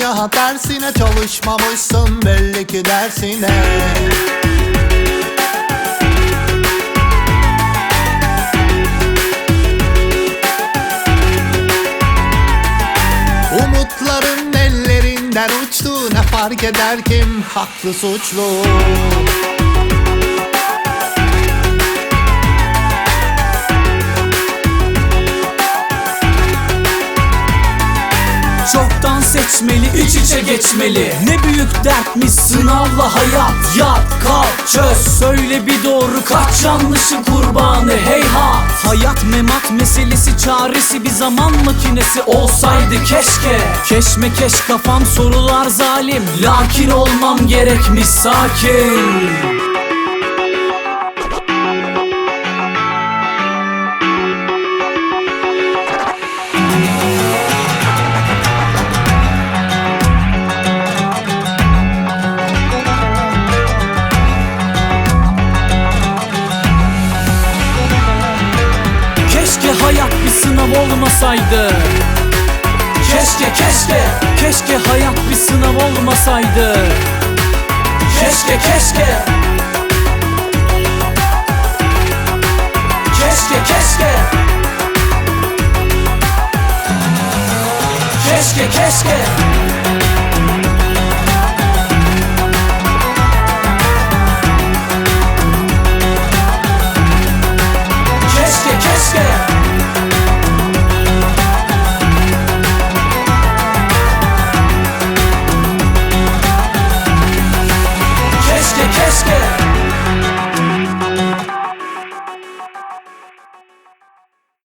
daha dersine çalışmamışsın belli ki dersine. Umutların ellerinden uçtu Ne fark eder kim haklı suçlu Seçmeli, iç içe geçmeli. Ne büyük dertmiş sınavla hayat Yat, kalk, çöz. Söyle bir doğru kaç yanlışın kurbanı Heyhat. Hayat memat meselesi çaresi Bir zaman makinesi olsaydı keşke. Keşmekeş kafam sorular zalim Lakin olmam gerekmiş sakin sınav olmasaydı. Keşke keşke. Keşke hayat bir sınav olmasaydı. Keşke keşke. Keşke keşke. Keşke keşke